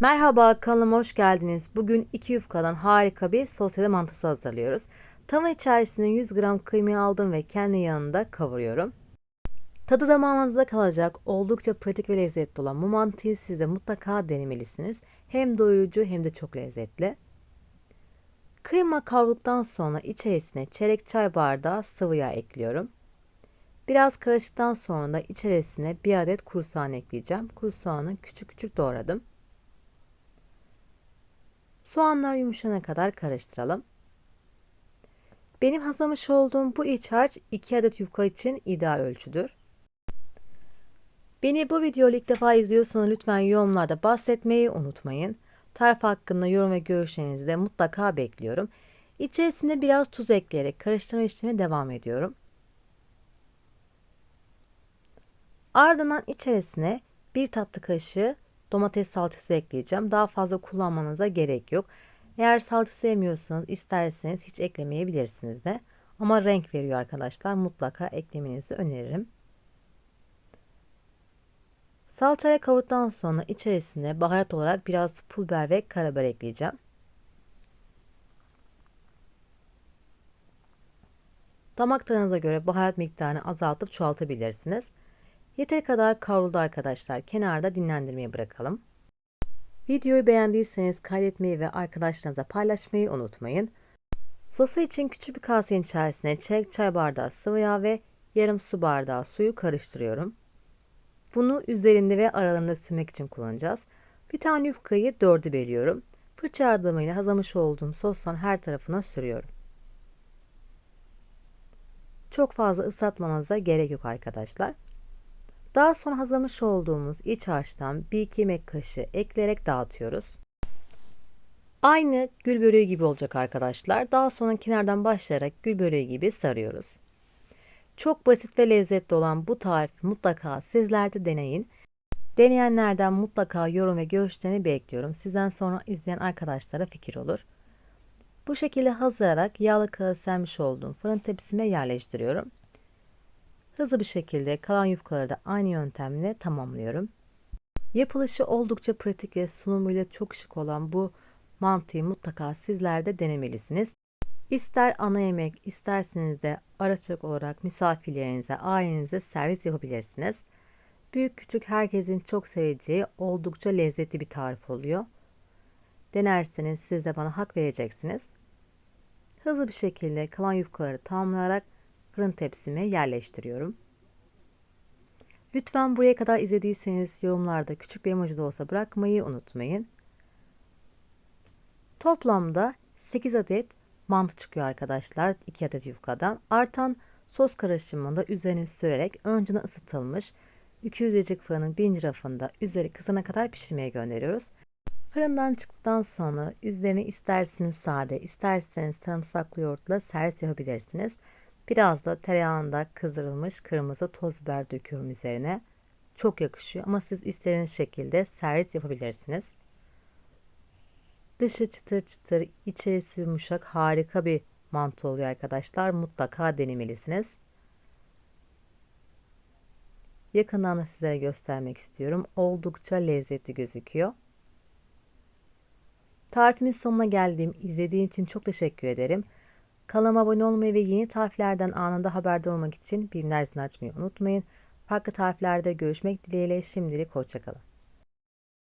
Merhaba kanalıma hoş geldiniz. Bugün iki yufkadan harika bir sosyal mantısı hazırlıyoruz. Tava içerisine 100 gram kıymayı aldım ve kendi yanında kavuruyorum. Tadı damağınızda kalacak oldukça pratik ve lezzetli olan bu mantıyı siz de mutlaka denemelisiniz. Hem doyurucu hem de çok lezzetli. Kıyma kavrulduktan sonra içerisine çeyrek çay bardağı sıvı yağ ekliyorum. Biraz karıştıktan sonra da içerisine bir adet kuru soğan ekleyeceğim. Kuru soğanı küçük küçük doğradım. Soğanlar yumuşana kadar karıştıralım. Benim hazırlamış olduğum bu iç harç 2 adet yufka için ideal ölçüdür. Beni bu videoyu ilk defa izliyorsanız lütfen yorumlarda bahsetmeyi unutmayın. Tarif hakkında yorum ve görüşlerinizi de mutlaka bekliyorum. İçerisine biraz tuz ekleyerek karıştırma işlemi devam ediyorum. Ardından içerisine bir tatlı kaşığı domates salçası ekleyeceğim. Daha fazla kullanmanıza gerek yok. Eğer salça sevmiyorsanız isterseniz hiç eklemeyebilirsiniz de. Ama renk veriyor arkadaşlar. Mutlaka eklemenizi öneririm. Salçayla kavurduktan sonra içerisine baharat olarak biraz pul biber ve karabiber ekleyeceğim. Damak tadınıza göre baharat miktarını azaltıp çoğaltabilirsiniz. Yeteri kadar kavruldu arkadaşlar. Kenarda dinlendirmeye bırakalım. Videoyu beğendiyseniz kaydetmeyi ve arkadaşlarınıza paylaşmayı unutmayın. Sosu için küçük bir kasenin içerisine çeyrek çay bardağı sıvı yağ ve yarım su bardağı suyu karıştırıyorum. Bunu üzerinde ve aralarında sürmek için kullanacağız. Bir tane yufkayı dördü bölüyorum. Fırça yardımıyla hazırlamış olduğum sostan her tarafına sürüyorum. Çok fazla ıslatmanıza gerek yok arkadaşlar. Daha sonra hazırlamış olduğumuz iç harçtan 1-2 yemek kaşığı ekleyerek dağıtıyoruz. Aynı gül böreği gibi olacak arkadaşlar. Daha sonra kenardan başlayarak gül böreği gibi sarıyoruz. Çok basit ve lezzetli olan bu tarifi mutlaka sizler de deneyin. Deneyenlerden mutlaka yorum ve görüşlerini bekliyorum. Sizden sonra izleyen arkadaşlara fikir olur. Bu şekilde hazırlayarak yağlı kağıt sermiş olduğum fırın tepsime yerleştiriyorum. Hızlı bir şekilde kalan yufkaları da aynı yöntemle tamamlıyorum. Yapılışı oldukça pratik ve sunumuyla çok şık olan bu mantıyı mutlaka sizler de denemelisiniz. İster ana yemek, isterseniz de araçlık olarak misafirlerinize, ailenize servis yapabilirsiniz. Büyük küçük herkesin çok seveceği oldukça lezzetli bir tarif oluyor. Denerseniz siz de bana hak vereceksiniz. Hızlı bir şekilde kalan yufkaları tamamlayarak fırın tepsime yerleştiriyorum. Lütfen buraya kadar izlediyseniz yorumlarda küçük bir emoji de olsa bırakmayı unutmayın. Toplamda 8 adet mantı çıkıyor arkadaşlar 2 adet yufkadan. Artan sos karışımını da üzerine sürerek önceden ısıtılmış 200 derecelik fırının birinci rafında üzeri kızana kadar pişirmeye gönderiyoruz. Fırından çıktıktan sonra üzerine isterseniz sade, isterseniz sarımsaklı yoğurtla servis yapabilirsiniz. Biraz da tereyağında kızdırılmış kırmızı toz biber döküyorum üzerine. Çok yakışıyor ama siz istediğiniz şekilde servis yapabilirsiniz. Dışı çıtır çıtır, içerisi yumuşak harika bir mantı oluyor arkadaşlar. Mutlaka denemelisiniz. Yakından da sizlere göstermek istiyorum. Oldukça lezzetli gözüküyor. Tarifimin sonuna geldiğim izlediğin için çok teşekkür ederim. Kanalıma abone olmayı ve yeni tariflerden anında haberdar olmak için bildirimler zilini açmayı unutmayın. Farklı tariflerde görüşmek dileğiyle şimdilik hoşçakalın.